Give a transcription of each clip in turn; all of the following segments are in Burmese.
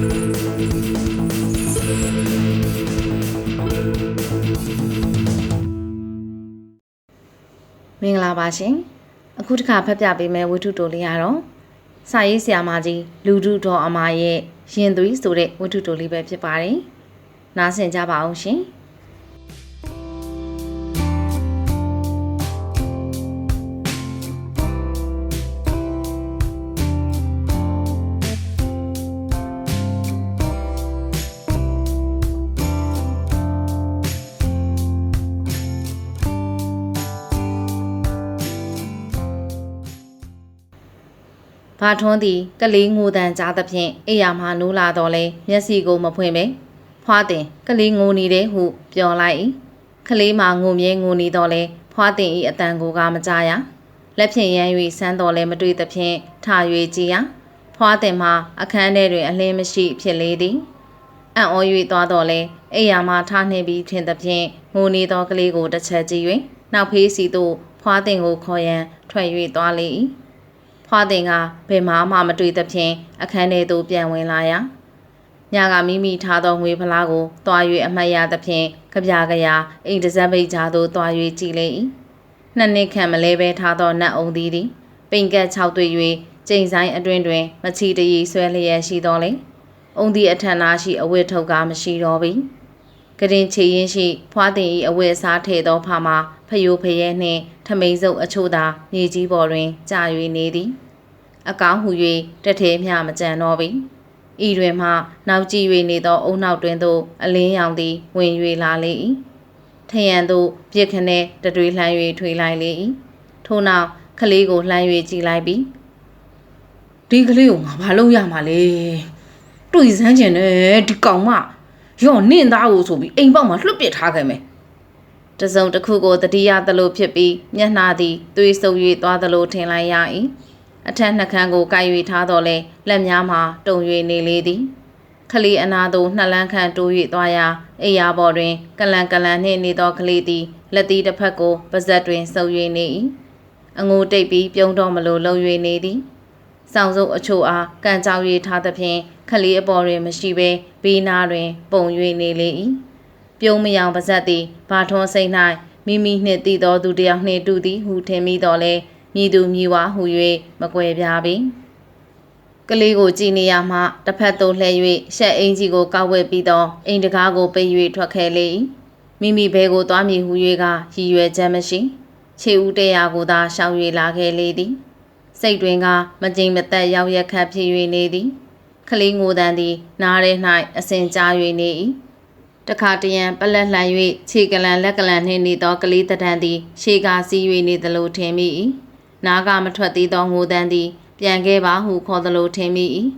မင်္ဂလာပါရှင်အခုတစ်ခါဖတ်ပြပေးမယ့်ဝတ္ထုတိုလေးကတော့စာရေးဆရာမကြီးလူဒုတော်အမရဲ့ရင်သွေးဆိုတဲ့ဝတ္ထုတိုလေးပဲဖြစ်ပါတယ်နားဆင်ကြပါအောင်ရှင်။ ဘာထွန်းသည်ကလေးငိုတန်ကြားသဖြင့်အိယာမှနိုးလာတော့လဲမျက်စိကိုမဖွင့်ပဲဖွားတင်ကလေးငိုနေတယ်ဟုပြောလိုက်၏။ကလေးမှငိုမြဲငိုနေတော့လဲဖွားတင်၏အတန်ကိုကမကြားရ။လက်ဖြင့်ရမ်း၍ဆန်းတော်လဲမတွေ့သဖြင့်ထ၍ကြည်ရ။ဖွားတင်မှအခန်းထဲတွင်အလင်းမရှိဖြစ်လေသည်။အံ့ဩ၍သွားတော့လဲအိယာမှထားနှင်းပြီးထင်သဖြင့်ငိုနေသောကလေးကိုတစ်ချက်ကြည့်၍နောက်ဖေးစီသို့ဖွားတင်ကိုခေါ်ရန်ထွက်၍သွားလေ၏။ ဖွားတင်ကဘယ်မှမှမတွေ့သဖြင့်အခန်းထဲသို့ပြန်ဝင်လာရာညကမိမိထားသောငွေဖလားကိုတွား၍အမှတ်ရသဖြင့်ကြပြကြရာအိမ်တစ်စက်ပိတ်ကြားသို့တွား၍ကြည်လေ၏နှစ်နှစ်ခန့်မလဲပဲထားသောနတ်အုံသည်သည်ပိန်ကက်၆တွေ့၍ကျိန်ဆိုင်အတွင်းတွင် မချီတရီဆွဲလျက်ရှိတော်လေအုံသည်အထက်နာရှိအဝတ်ထုတ်ကမရှိတော့ပြီ ကရင်ချေရင်ရှိဖွားတင်၏အဝတ်အစားထည့်သောဖာမှာဖယိုဖယဲနှင့်ထမိန်စုပ်အချို့သာမြေကြီးပေါ်တွင်ကြာ၍နေသည် အကောင်းဟူ၍တထဲမျှမကြံတော့ပြီဤတွင်မှနောက်ကြည့်၍နေသောအုံနောက်တွင်သို့အလင်းရောင်သည်ဝင်၍လာလေ၏ထရန်သို့ပြစ်ခနဲတတွေးလှမ်း၍ထွေလိုက်လေ၏ထို့နောက်ကလေးကိုလှမ်း၍ကြည့်လိုက်ပြီးဒီကလေးကိုငါဘာလုပ်ရမှာလဲတွေ့စမ်းကျင်တယ်ဒီကောင်မ ရော့နင့်သားကိုဆိုပြီးအိမ်ပေါက်မှာလွှတ်ပစ်ထားခဲ့မယ်တစုံတစ်ခုကိုတတိယသလိုဖြစ်ပြီးမျက်နှာသည်သွေးဆုပ်၍သွားသလိုထင်လိုက်ရ၏အထက်နှကန်းကိုကိုက်၍ထားတော့လဲလက်များမှာတုံ၍နေလေသည်ခလီအနာသို့နှစ်လန်းခန့်တိုး၍သွားရာအိယာပေါ်တွင်ကလန်ကလန်နှင့်နေသောကလေးသည်လက်သီးတစ်ဖက်ကိုပါဇက်တွင်ဆုပ်၍နေ၏အငိုတိတ်ပြီးပြုံးတော့မလိုလှုပ်၍နေသည်ဆောင်စုပ်အချို့အားကန်ကြောက်၍ထားသဖြင့် ခလီအပေါ်တွင်မရှိဘဲဘေးနားတွင် ပုံ၍နေလေ၏ပြုံးမယောင်ပါဇက်သည်ဘာထွန်းစိတ်၌မိမိနှင့်တည်သောသူတစ်ယောက်နှင့်တူသည်ဟုထင်မိတော်လဲမြည်သူမြည်ဝါဟု၍မကွယ်ပြားပေကလေးကိုကြည်နေရမှတစ်ဖက်သို့လှည့်၍ရှက်အင်ကြီးကိုကောက်ဝဲပြီးတော့အိမ်တကားကိုပိတ်၍ထွက်ခဲ့လေ၏မိမိဘဲကိုသွားမည်ဟု၍ကရည်ရွယ်ချက်မရှိခြေဦးတရားကိုသာရှောင်၍လာခဲ့လေသည်စိတ်တွင်ကမကြိမ်မသက်ရောက်ရက်ခတ်ဖြစ်၍နေသည် ခလေးငိုတန်သည် နားထဲ၌အစဉ်ကြား၍နေ၏တခါတရံပလက်လှန်၍ခြေကလန်လက်ကလန်နှင့်နေသောကလေးတဒံသည် ရှေကစီး၍နေသလိုထင်မိ၏နားကမထွက်သေးသောငိုတန်သည် ပြန်ခဲ့ပါဟုခေါ်သလိုထင်မိ၏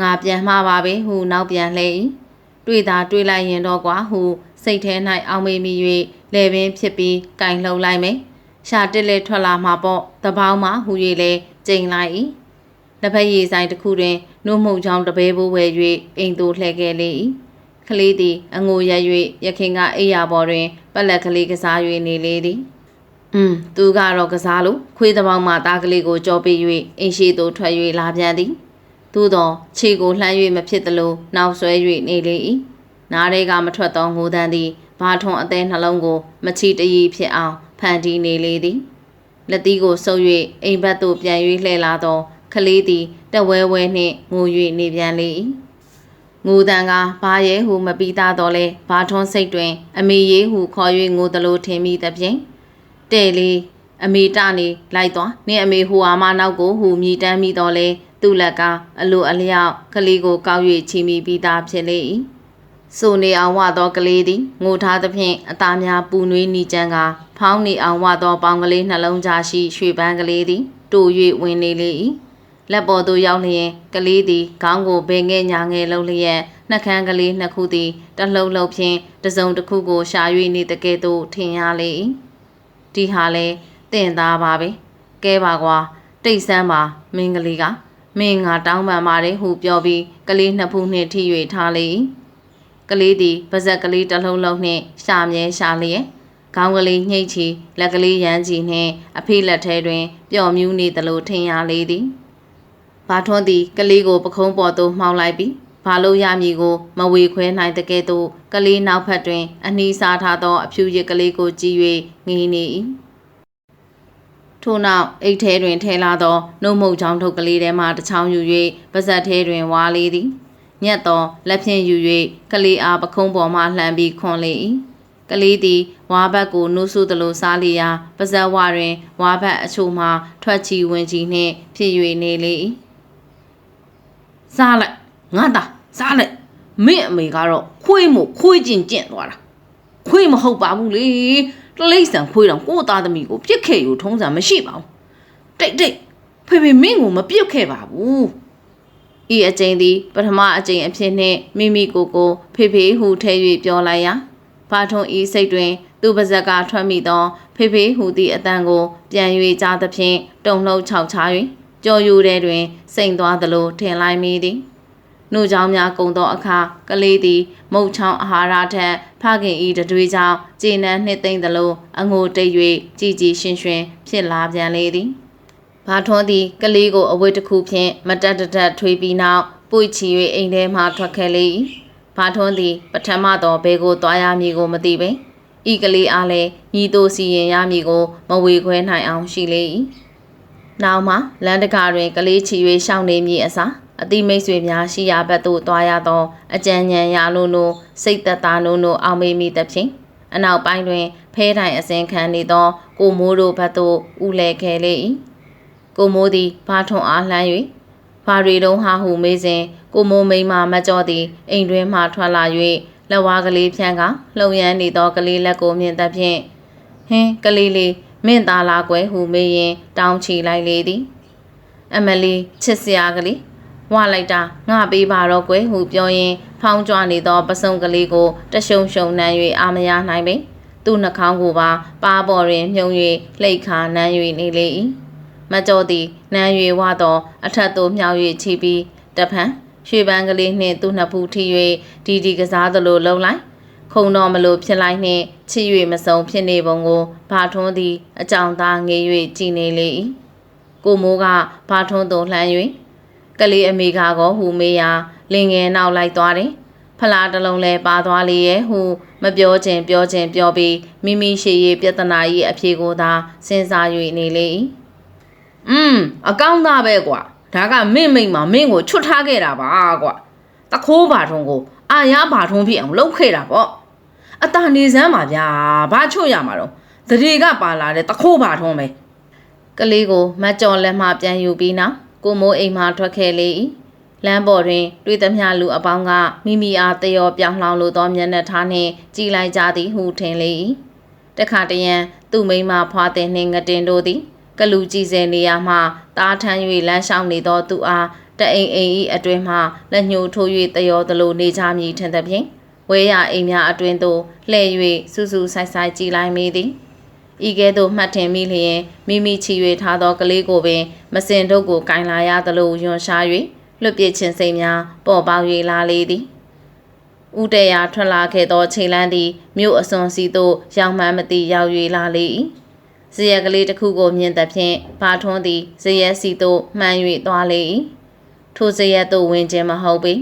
ငါပြန်မှားပါပဲဟုနောက်ပြန်လှဲ၏တွေ့သာတွေ့လိုက်ရင်တော့ကွာဟုစိတ်ထဲ၌အောင်မေးမိ၍လဲပင်ဖြစ်ပြီးကင်လှုပ်လိုက်မယ်ရှာတစ်လဲထွက်လာမှာပေါ့တပေါင်းမှဟူ၍လဲကျိန်လိုက်၏ လက်ဖက်ရည်ဆိုင်တစ်ခုတွင်နှုတ်မှုချောင်းတပဲဘိုးဝဲ၍အိမ်သို့လှည့်ခဲ့လေ၏ကလေးသည်အငိုရက်၍ရခင်ကအိယာပေါ်တွင်ပက်လက်ကလေးကစား၍နေလေသည်อืมသူကတော့ကစားလို့ခွေးတပေါင်းမှသားကလေးကိုကြောပေး၍အိမ်ရှိသို့ထွက်၍လာပြန်သည်သို့သောခြေကိုလှမ်း၍မဖြစ်သလိုနောက်ဆွဲ၍နေလေ၏နားထဲကမထွက်သောငိုတန်းသည်ဘာထွန်အသေးနှလုံးကိုမချီတရီဖြစ်အောင်ဖန်တီးနေလေသည်လက်သီးကိုဆုပ်၍အိမ်ဘက်သို့ပြန်၍လှည့်လာသော ခလေးသည်တဝဲဝဲနှင့်ငို၍နေပြန်လေ၏ငိုတန်ကဘာရဲဟုမပြီးသားတော့လဲဘာထွန်းစိတ်တွင် အမေရေးဟုခေါ်၍ငိုသလိုထင်မိသဖြင့်တဲ့လေအမေတနေလိုက်သွားနင့်အမေဟိုအာမနောက်ကိုဟူမြည်တမ်းမိတော့လဲသူ့လက်ကအလိုအလျောက်ခလေးကိုကောက်၍ချီမိပြီးသားဖြစ်လေ၏ဆိုနေအောင်ဝသောကလေးသည်ငိုထားသဖြင့်အသားများပူနွေးနီကြံကဖောင်းနေအောင်ဝသောပေါင်ကလေးနှလုံးသားရှိရွှေပန်းကလေးသည်တူ၍ဝင်နေလေ၏ လက်ပေါ်သို့ရောက်လျင်ကလေးသည်ခေါင်းကိုဘယ်ငဲ့ညာငယ်လုံးလျက်နှက်ခမ်းကလေးနှစ်ခုသည်တလှုပ်လှုပ်ဖြင့်တစုံတစ်ခုကိုရှာ၍နေတကဲ့သို့ထင်ရလေ၏ဒီဟာလဲတင့်သားပါပဲကဲပါကွာတိတ်ဆန်းပါမင်းကလေးကမင်းငါတောင်းပန်ပါတယ်ဟုပြောပြီးကလေးနှစ်ဖူးနှင့်ထိ၍ထားလေ၏ကလေးသည်ပါဇက်ကလေးတစ်လုံးလုံးနှင့်ရှာမြဲရှာလျက်ခေါင်းကလေးညှိတ်ချီလက်ကလေးရမ်းချီနှင့်အဖေလက်ထဲတွင်ပျော်မြူးနေသလိုထင်ရလေသည် ဘာထွန်းသည်ကလေးကိုပခုံးပေါ်သို့မှောက်လိုက်ပြီးဘာလို့ရမည်ကိုမဝေခွဲနိုင်တဲ့ကဲ့သို့ကလေးနောက်ဖက်တွင် အနီးစားထားသော အဖြူရစ်ကလေးကိုကြည့်၍ငေးနေ၏ထို့နောက်အိတ်ထဲတွင်ထဲလာသောနှုတ်မုတ်ချောင်းထုတ်ကလေးထဲမှတစ်ချောင်းယူ၍ပါဇက်ထဲတွင်ဝါလေသည်ညက်သောလက်ဖြင့်ယူ၍ကလေးအားပခုံးပေါ်မှလှမ်းပြီးခွန်လေ၏ကလေးသည်ဝါဘက်ကိုနှုတ်ဆုသလိုစားလျာပါဇက်ဝတွင်ဝါဘက်အချို့မှထွက်ချီဝင်ချီနှင့်ဖြစ်၍နေလေ၏ စားလိုက်ငါသားစားလိုက်မင်းအမေကတော့ခွေးမို့ခွေးကျင်ကျင့်သွားတာခွေးမဟုတ်ပါဘူးလေတလိမ့်ဆန်ခွေးတော့ကိုယ့်သားသမီးကိုပြစ်ခဲ့ယူထုံးစံမရှိပါဘူးတိတ်တိတ်ဖေဖေမင်းကိုမပြစ်ခဲ့ပါဘူးဤအကျိန်သည်ပထမအကျိန်အဖြစ်နှင့်မိမိကိုယ်ကိုဖေဖေဟုထဲ၍ပြောလိုက်ရာဘာထွန်ဤစိတ်တွင် သူပါဇက်ကထွက်မိသော ဖေဖေဟူသည့်အတန်ကို ပြန်၍ကြားသဖြင့်တုံလှုပ်ခြောက်ချာ၍ ကြော်ယူတဲ့တွင်စိန်သွားသလိုထင်လိုက်မိသည်နှုတ်ချောင်းများကုံသောအခါကလေးသည် မုတ်ချောင်းအာဟာရထက်ဖခင်ဤတတွေးကြောင့်ကျေနပ်နှစ်သိမ့်သလိုအငိုတိတ်၍ကြည်ကြည်ရှင်ရှင် ဖြစ်လာပြန်လေသည်ဘာထွန်းသည်ကလေးကိုအဝတ်တစ်ခုဖြင့်မတက်တတက်ထွေးပြီးနောက်ပွေချီ၍အိမ်ထဲမှထွက်ခဲ့လေ၏ဘာထွန်းသည် ပထမတော့ဘဲကိုသွားရမည်ကိုမသိပေဤကလေးအားလည်းညီတို့စီရင်ရမည်ကို မဝေခွဲနိုင်အောင်ရှိလေ၏ နောက်မှလမ်းတကာတွင်ကလေးချီ၍ရှောင်းနေမည်အစားအတိမိတ်ဆွေများရှိရာဘက်သို့သွားရသောအကြံဉာဏ်ရလို့လို့စိတ်သက်သာလို့လို့အောင်မေးမိသဖြင့်အနောက်ပိုင်းတွင်ဖဲတိုင်အစင်ခံနေသော ကိုမိုးတို့ဘက်သို့ဦးလဲခဲ့လေ၏ကိုမိုးသည်ဘာထွန်အားလှမ်း၍ဘာရီတုံးဟာဟုမေးစဉ်ကိုမိုးမိန်မှမကြောသည်အိမ်တွင်မှထွက်လာ၍လက်ဝါးကလေးဖြန့်ကလှုံရမ်းနေသောကလေးလက်ကိုမြင်သဖြင့်ဟင်းကလေးလေး မင့်သားလာကွယ်ဟုမေးရင် တောင်းချီလိုက်လေသည်အမလီချစ်စရာကလေးဝလိုက်တာငါပေးပါတော့ကွယ်ဟုပြောရင် ဖောင်းကြွနေသောပစုံကလေးကိုတရှုံရှုံနှမ်း၍အာမရနိုင်ပေသူ့နှာခေါင်းကိုပါပါပေါ်တွင်မြုံ၍လှိတ်ခါနှမ်း၍နေလေ၏မကြောသည်နှမ်း၍ဝသော အထက်သို့မြောက်၍ချီပြီးတဖန်ရွှေပန်းကလေးနှင့်သူ့နှစ်ဖူးထိ၍ဒီဒီကစားသလိုလှုံလိုက် ခုံတော်မလို့ဖြစ်လိုက်နှင့်ချစ်၍မဆုံးဖြစ်နေပုံကိုဘာထွန်းသည်အကြောင်းသားငေး၍ကြည်နေလေ၏ကိုမိုးကဘာထွန်းသို့လှမ်း၍ကလေးအမေကကောဟူမေးရာလင်ငယ်နောက်လိုက်သွားတယ်ဖလားတစ်လုံးလဲပါသွားလေရဲ့ဟုမပြောခြင်းပြောခြင်းပြောပြီးမိမိရှိရေးပြဿနာ၏အဖြေကိုသာစဉ်းစား၍နေလေ၏อืมအကောင်းသားပဲကွာဒါကမင့်မိတ်မှာမင့်ကိုချွတ်ထားခဲ့တာပါကွာတခိုးဘာထုံးကိုအာရဘာထုံးဖြစ်အောင်လုပ်ခဲ့တာပေါ့ အတာနေစမ်းပါဗျာဘာချွတ်ရမှာတော့တရေကပါလာတဲ့တခိုးဘာထုံးပဲကလေးကိုမတ်ကြော်လက်မှပြန်ယူပြီးနောက်ကိုမိုးအိမ်မှထွက်ခဲ့လေ၏လမ်းပေါ်တွင် တွေ့သမျှလူအပေါင်းကမိမိအားတယောပြောင်းလောင်လိုသောမျက်နှာထားနှင့်ကြည်လိုက်ကြသည်ဟုထင်လေ၏တခါတရံသူ့မိန်းမဖွာတဲ့နှင့်ငတင်တို့သည်ကလူကြည်စဲနေရမှတားထမ်း၍လမ်းလျှောက်နေသောသူအားတအိမ်အိမ်၏အတွင်မှလက်ညှိုးထိုး၍တယောသလိုနေကြမည်ထင်သဖြင့် ဝဲရအိမ်များအတွင်သို့လှည့်၍စူးစူးဆိုင်ဆိုင်ကြည်လိုက်မိသည်ဤကဲ့သို့မှတ်ထင်မိလျင်မိမိချီ၍ထားသောကလေးကိုပင်မစင်တို့ကိုကင်လာရသလိုယွန်ရှား၍လွတ်ပြစ်ခြင်းစိတ်များပေါ်ပေါက်၍လာလေသည်ဥတရာထွက်လာခဲ့သောခြေလန်းသည်မြို့အစွန်စီသို့ရောက်မှန်းမသိရောက်၍လာလေ၏ဇယက်ကလေးတစ်ခုကိုမြင်သဖြင့်ဘာထွန်းသည်ဇရက်စီသို့မှန်း၍သွားလေ၏ထိုဇရက်သို့ဝင်ခြင်းမဟုတ်ပေ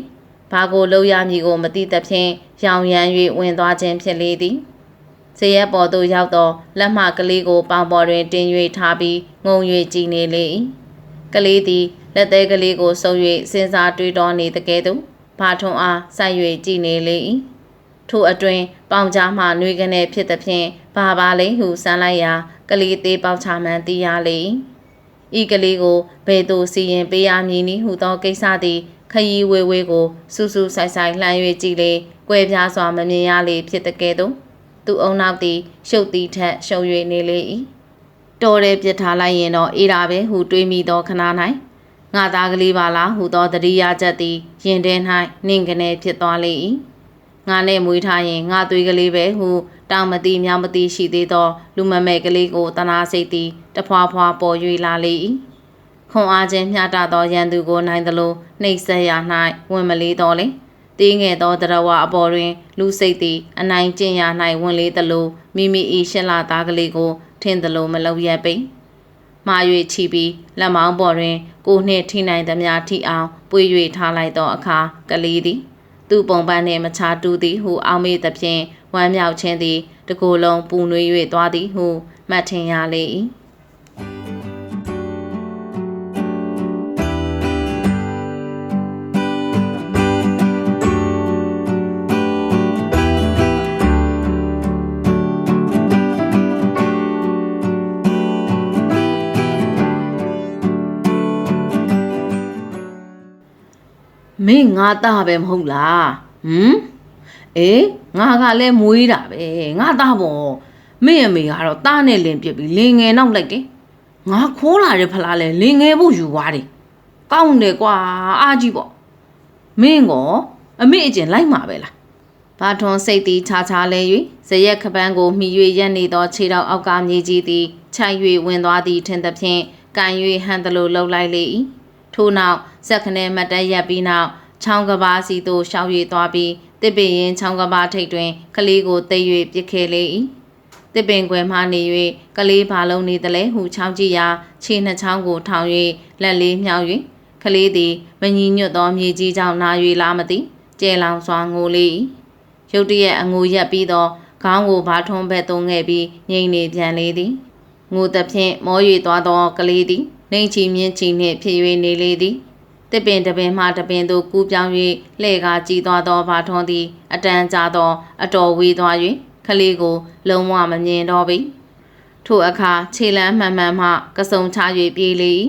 ဘာကိုလှုပ်ရမည်ကိုမသိသဖြင့် ရောင်ရမ်း၍ဝင်သွားခြင်းဖြစ်လေသည်ဇရက်ပေါ်သို့ရောက်သောလက်မကလေးကိုပေါင်ပေါ်တွင်တင်၍ထားပြီးငုံ၍ကြည်နေလေ၏ကလေးသည်လက်သေးကလေးကိုဆုပ်၍စဉ်းစားတွေးတောနေတကယ်သို့ဘာထွန်းအားဆိုက်၍ကြည်နေလေ၏ထိုအတွင်ပေါင်ကြားမှနှွေးကနေဖြစ်သဖြင့်ဘာပါလိမ့်ဟုစမ်းလိုက်ရာကလေးသေးပေါက်ချမှန်သိရလေ၏ဤကလေးကိုဘယ်သို့စီရင်ပေးရမည်နည်းဟုသောကိစ္စသည်ခရီးဝေးဝေးကိုစူးစူးဆိုင်ဆိုင်လှမ်း၍ကြည်လေ ကွဲပြားစွာမမြင်ရလေဖြစ်တဲ့ကဲ့သို့သူအုံနောက်သည်ရှုပ်သည်ထက်ရှုံ၍နေလေ၏တော်တယ်ပြစ်ထားလိုက်ရင်တော့အေးတာပဲဟုတွေးမိသောခဏ၌ငါသားကလေးပါလားဟုသောတတိယချက်သည်ရင်ထဲ၌နှင်ကနေဖြစ်သွားလေ၏ငါနဲ့မွေးထားရင်ငါသွေးကလေးပဲဟုတောင်မတိမြောင်မတိရှိသေးသော လူမမဲကလေးကိုတနာစိတ်သည်တဖွာဖွာပေါ်၍လာလေ၏ခွန်အားခြင်းမျှတသောရန်သူကိုနိုင်သလိုနှိပ်စက်ရ၌ဝင်မလေးတော်လေ တင်းငယ်သောတရဝအပေါ်တွင် လူစိတ်သည် အနိုင်ကျင့်ရ၌ဝင်လေးသလိုမိမိ၏ရှင်းလာသားကလေးကို ထင်သလိုမလုပ်ရပိမှား၍ချီပြီးလက်မောင်းပေါ်တွင် ကိုနှင့်ထိနိုင်သမျှထိအောင်ပွေ၍ထားလိုက်သောအခါကလေးသည် သူ့ပုံပန်းနှင့်မချတူသည်ဟုအောက်မေ့သဖြင့်ဝမ်းမြောက်ခြင်းသည်တကိုယ်လုံးပူနွေး၍သွားသည်ဟုမှတ်ထင်ရလေ၏ မင်းငါသားပဲမဟုတ်လားဟမ်အေးငါကလည်းမွေးတာပဲငါသားပေါ့မင်းအမေကတော့သားနဲ့လင်ပြစ်ပြီးလင်ငယ်နောက်လိုက်တယ်ငါခိုးလာတဲ့ဖလားလဲလင်ငယ်ဖို့ယူသွားတယ်ကောင်းတယ်ကွာအားကြီးပေါ့မင်းကောအမေအကျင်လိုက်မှာပဲလားဘာထွန်စိတ်သည်ခြားခြားလဲ၍ဇရက်ခပန်းကိုမှီ၍ရက်နေသောခြေထောက်အောက်ကမြေကြီးသည်ခြိုက်၍ဝင်သွားသည်ထင်သဖြင့်ကန်၍ဟန်သလိုလှုပ်လိုက်လေ၏ ထို့နောက်စက်ခနဲမတ်တက်ရက်ပြီးနောက်ချောင်းကဘာစီသို့ရှောက်၍သွားပြီးတစ်ပင်ရင်ချောင်းကဘာထိပ်တွင်ကလေးကိုတိတ်၍ပြစ်ခဲ့လေ၏တစ်ပင်ကွယ်မှနေ၍ကလေးဘာလုံးနေသလဲဟုချောင်းကြည့်ရာခြေနှစ်ချောင်းကိုထောင်၍လက်လေးမြောက်၍ကလေးသည်မညီညွတ်သောမြေကြီးကြောင့်နာ၍လာမသည်ကျဲလောင်စွာငိုလေ၏ရုတ်တရက်အငိုရက်ပြီးသောခေါင်းကိုဘာထွန်းဘက်သွင်းခဲ့ပြီးငိမ့်နေပြန်လေသည်ငိုသဖြင့်မော၍သွားသောကလေးသည် နှိမ်ချီမြင့်ချီနှင့်ဖြစ်၍နေလေသည်တစ်ပင်တစ်ပင်မှတစ်ပင်သို့ကူးပြောင်း၍လှဲ့ကားကြည်သွားသောဘာထွန်းသည် အတန်ကြာသော အတော်ဝေးသွား၍ခလေးကို လုံးဝမမြင်တော့ပေထို့အခါခြေလမ်းမှန်မှန်မှကစုံချ၍ပြေးလေ၏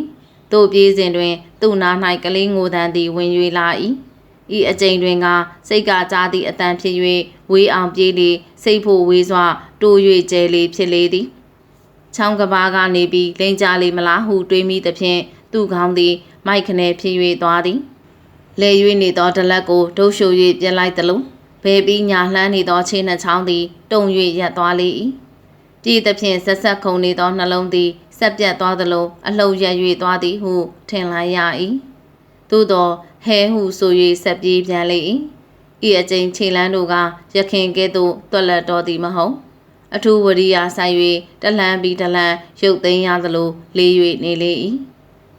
တို့ပြေးစဉ်တွင် သူ့နာ၌ကလေးငိုတန်သည်ဝင်၍လာ၏ဤအကြိမ်တွင်ကစိတ်ကကြားသည့်အတန်ဖြစ်၍ဝေးအောင်ပြေးလေစိတ်ဖို့ဝေးစွာတိုး၍ကျဲလေဖြစ်လေသည် ချောင်းကဘာကနေပြီးလိန်ကြလေမလားဟုတွေးမိသဖြင့်သူ့ခေါင်းသည် မိုက်ခနဲဖြစ်၍သွားသည်လဲ၍နေသောဒလက်ကိုဒုတ်ရှု၍ပြက်လိုက်သလိုဘဲပြီးညာလှမ်းနေသောခြေနှချောင်းသည်တုံ၍ရက်သွားလေ၏ပြည်သဖြင့်ဆက်ဆက်ခုန်နေသောနှလုံးသည်ဆက်ပြတ်သွားသလိုအလှုပ်ရက်၍သွားသည်ဟုထင်လိုက်ရ၏သို့သောဟဲဟုဆို၍ဆက်ပြေးပြန်လေ၏ဤအကျဉ်ခြေလန်းတို့ကရခင်ကဲ့သို့တွက်လက်တော်သည်မဟုတ် အထူးဝရိယဆိုင်၍တလှမ်းပြီးတလှမ်းရုပ်သိမ်းရသလိုလေး၍နေလေ၏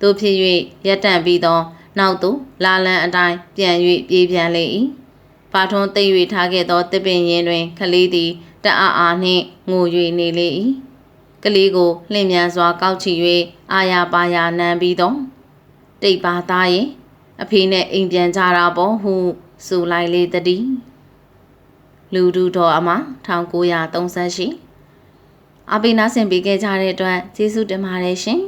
တို့ဖြစ်၍ရက်တန့်ပြီးသော နောက်သို့လာလန်အတိုင်းပြန်၍ပြေးပြန်လေ၏ပါထွန်းသိမ့်၍ထားခဲ့သောတစ်ပင်ရင်တွင်ခလေးသည်တအားအားနှင့်ငို၍နေလေ၏ကလေးကိုလှင့်မြန်စွာကောက်ချီ၍အာရပါရနမ်းပြီးသောတိတ်ပါသားရင်အဖေနဲ့အိမ်ပြန်ကြတာပေါ့ဟုဆိုလိုက်လေတည်း လူဒူတော်အမ1938အပိနာဆင်ပေးခဲ့ကြတဲ့အတွက်ကျေးဇူးတင်ပါတယ်ရှင်